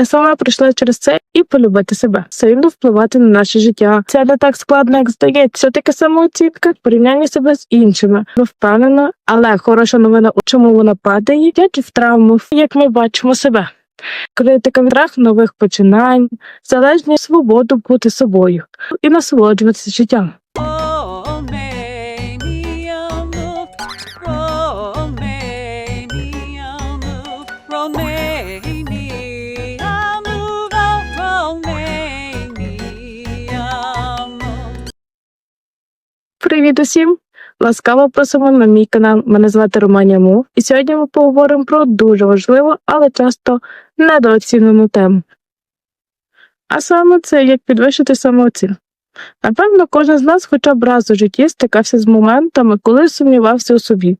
Я сама пройшла через це і полюбити себе, сильно впливати на наше життя. Це не так складно, як здається. Все таки самооцінка, порівняння себе з іншими. Не впевнена, але хороша новина у чому вона падає, як і в травму, як ми бачимо себе. Критика страх нових починань, залежність свободу бути собою і насолоджуватися життям. Привіт усім! Ласкаво просимо на мій канал. Мене звати Романія Мув, і сьогодні ми поговоримо про дуже важливу, але часто недооцінену тему. А саме це як підвищити самооцінку. Напевно, кожен з нас хоча б раз у житті стикався з моментами, коли сумнівався у собі,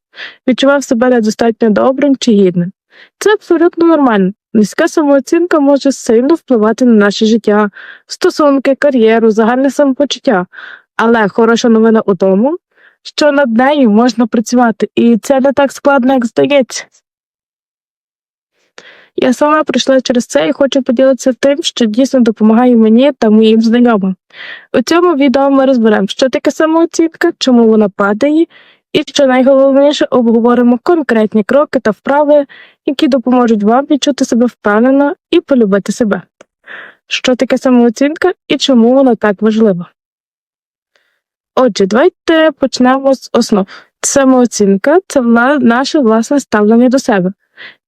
відчував себе недостатньо добрим чи гідним. Це абсолютно нормально. Низька самооцінка може сильно впливати на наше життя, стосунки, кар'єру, загальне самопочуття. Але хороша новина у тому, що над нею можна працювати, і це не так складно, як здається. Я сама пройшла через це і хочу поділитися тим, що дійсно допомагає мені та моїм знайомим. У цьому відео ми розберемо, що таке самооцінка, чому вона падає, і що найголовніше обговоримо конкретні кроки та вправи, які допоможуть вам відчути себе впевнено і полюбити себе. Що таке самооцінка і чому вона так важлива? Отже, давайте почнемо з основ. Самооцінка це вла- наше власне ставлення до себе.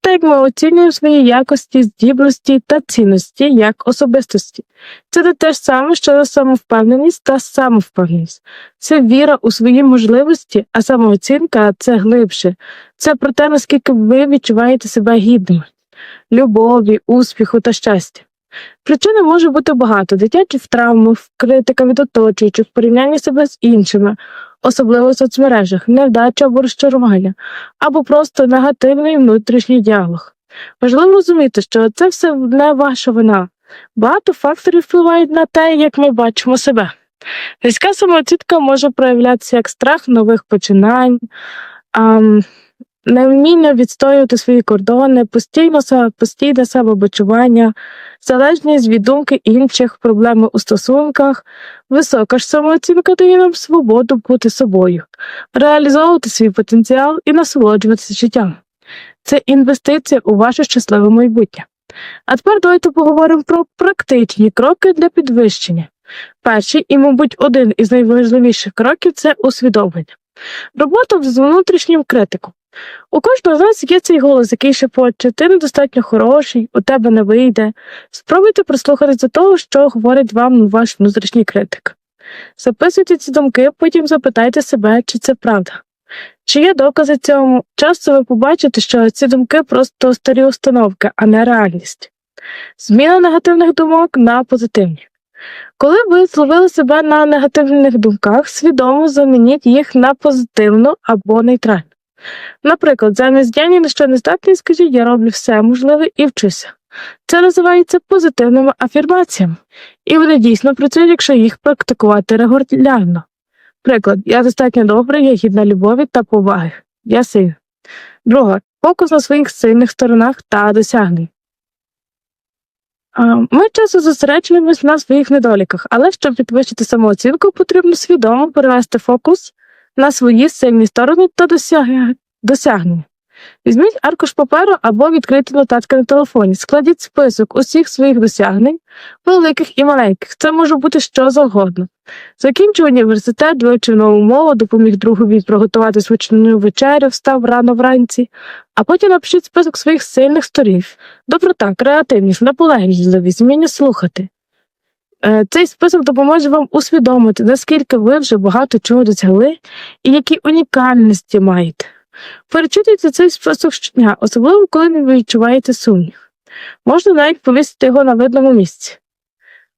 Так ми оцінюємо свої якості, здібності та цінності як особистості. Це не те ж саме, що самовпевненість та самовпевненість. Це віра у свої можливості, а самооцінка це глибше. Це про те, наскільки ви відчуваєте себе гідними, любові, успіху та щастя. Причин може бути багато дитячих травм, критика від оточуючих, порівняння себе з іншими, особливо в соцмережах, невдача або розчарування, або просто негативний внутрішній діалог. Важливо розуміти, що це все не ваша вина. Багато факторів впливають на те, як ми бачимо себе. Низька самооцінка може проявлятися як страх нових починань, ам, невміння відстоювати свої кордони, постійно, постійне самобочування, залежність від думки інших, проблеми у стосунках, висока ж самооцінка дає нам свободу бути собою, реалізовувати свій потенціал і насолоджуватися життям. Це інвестиція у ваше щасливе майбутнє. А тепер давайте поговоримо про практичні кроки для підвищення. Перший і, мабуть, один із найважливіших кроків це усвідомлення. Робота з внутрішнім критиком. У кожного з нас є цей голос, який шепоче, ти недостатньо хороший, у тебе не вийде. Спробуйте прислухатися до того, що говорить вам ваш внутрішній критик. Записуйте ці думки, потім запитайте себе, чи це правда. Чи є докази цьому? Часто ви побачите, що ці думки просто старі установки, а не реальність. Зміна негативних думок на позитивні. Коли ви зловили себе на негативних думках, свідомо замініть їх на позитивну або нейтральну. Наприклад, замість я ні на що не здатний, скажіть, я роблю все можливе і вчуся. Це називається позитивними афірмаціями, і вони дійсно працюють, якщо їх практикувати регулярно. Приклад, я достатньо добрий, я гідна любові та поваги. Я сильна. Друга фокус на своїх сильних сторонах та досягнень. Ми часто зосереджуємось на своїх недоліках, але щоб підвищити самооцінку, потрібно свідомо перевести фокус на свої сильні сторони та досягнення. Візьміть аркуш паперу або відкрийте нотатки на телефоні. Складіть список усіх своїх досягнень, великих і маленьких. Це може бути що завгодно. Закінчив університет, вивчив нову мову, допоміг другові приготувати смачну вечерю, встав рано вранці, а потім напишіть список своїх сильних сторін. Доброта, креативність, наполегливість, вміння слухати. Е, Цей список допоможе вам усвідомити, наскільки ви вже багато чого досягли і які унікальності маєте. Перечитуйте цей список щодня, особливо коли ви відчуваєте сумнів. Можна навіть повісити його на видному місці.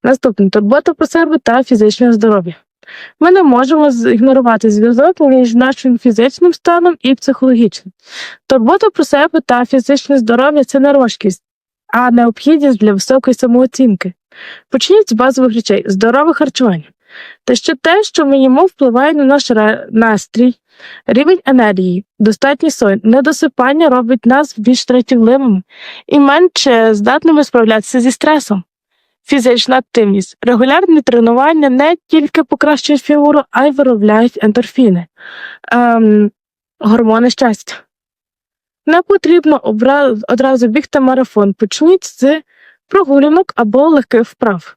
Наступне турбота про себе та фізичне здоров'я. Ми не можемо зігнорувати зв'язок між нашим фізичним станом і психологічним. Турбота про себе та фізичне здоров'я це не рожкість, а необхідність для високої самооцінки. Почніть з базових речей здорове харчування. Та ще те, що ми їмо, впливає на наш настрій, рівень енергії, достатній сон, недосипання робить нас більш дратівливими і менше здатними справлятися зі стресом. Фізична активність. Регулярні тренування не тільки покращують фігуру, а й виробляють ендорфіни, ем, гормони щастя. Не потрібно одразу бігти марафон. Почніть з прогулянок або легких вправ.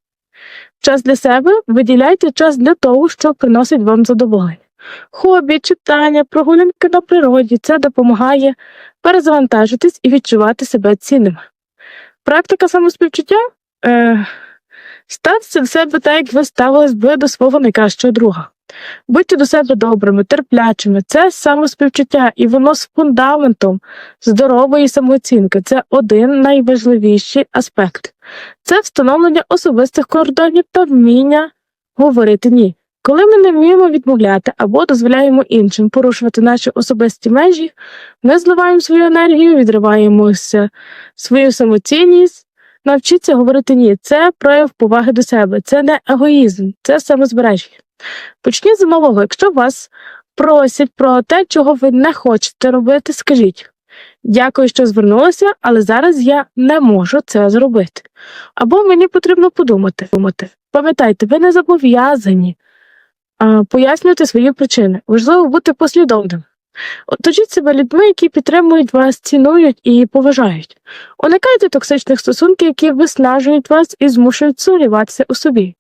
Час для себе виділяйте час для того, що приносить вам задоволення. Хобі, читання, прогулянки на природі це допомагає перезавантажитись і відчувати себе цінними. Практика самоспівчуття е, ставте до себе так, як ви ставились би до свого найкращого друга. Будьте до себе добрими, терплячими. Це самоспівчуття, і воно з фундаментом здорової самооцінки. Це один найважливіший аспект. Це встановлення особистих кордонів та вміння говорити ні. Коли ми не вміємо відмовляти або дозволяємо іншим порушувати наші особисті межі, ми зливаємо свою енергію, відриваємося свою самоцінність. Навчіться говорити ні. Це прояв поваги до себе, це не егоїзм, це самозбереження. Почніть з малого. Якщо вас просять про те, чого ви не хочете робити, скажіть. Дякую, що звернулися, але зараз я не можу це зробити. Або мені потрібно подумати. думати. Пам'ятайте, ви не зобов'язані пояснювати свої причини. Важливо бути послідовним. Оточіть себе людьми, які підтримують вас, цінують і поважають. Уникайте токсичних стосунків, які виснажують вас і змушують сумніватися у собі.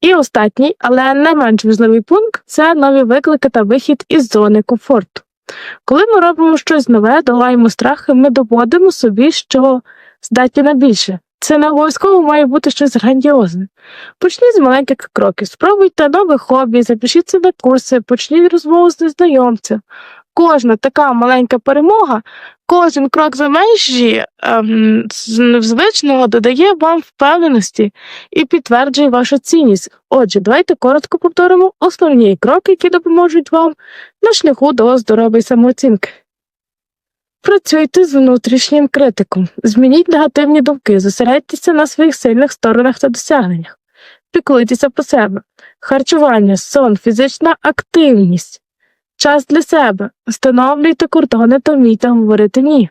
І останній, але не менш важливий пункт це нові виклики та вихід із зони комфорту. Коли ми робимо щось нове, долаємо страхи, ми доводимо собі, що здатні на більше. Це не обов'язково має бути щось грандіозне. Почніть з маленьких кроків, спробуйте нове хобі, запишіться на курси, почніть розмову з незнайомцем. Кожна така маленька перемога, кожен крок за межі ем, звичного додає вам впевненості і підтверджує вашу цінність. Отже, давайте коротко повторимо основні кроки, які допоможуть вам на шляху до здорової самооцінки. Працюйте з внутрішнім критиком, змініть негативні думки, зосередьтеся на своїх сильних сторонах та досягненнях, піклуйтеся про себе, харчування, сон, фізична активність, час для себе, встановлюйте кордони та вмійте говорити ні,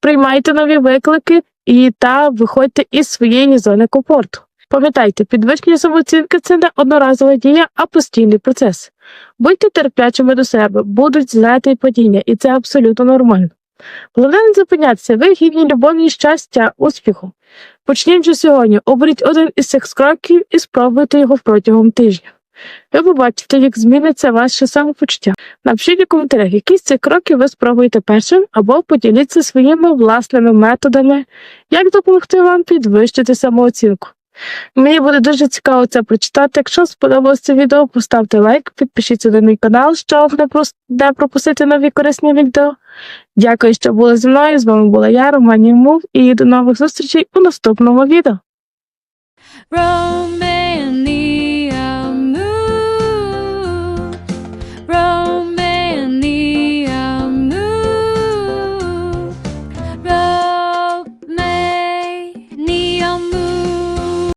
приймайте нові виклики і та виходьте із своєї зони комфорту. Пам'ятайте, підвищення самооцінки це не одноразова дія, а постійний процес. Будьте терплячими до себе, будуть злети і падіння, і це абсолютно нормально. Головне не зупинятися, ви гідні любові, щастя, успіху. Почніть вже сьогодні, оберіть один із цих кроків і спробуйте його протягом тижня. Ви побачите, як зміниться ваше самопочуття. Напишіть у коментарях, які з цих кроків ви спробуєте першим, або поділіться своїми власними методами, як допомогти вам підвищити самооцінку. Мені буде дуже цікаво це прочитати. Якщо сподобалось це відео, поставте лайк, підпишіться на мій канал, щоб не пропустити нові корисні відео. Дякую, що були зі мною. З вами була я, Романі Мув, і до нових зустрічей у наступному відео.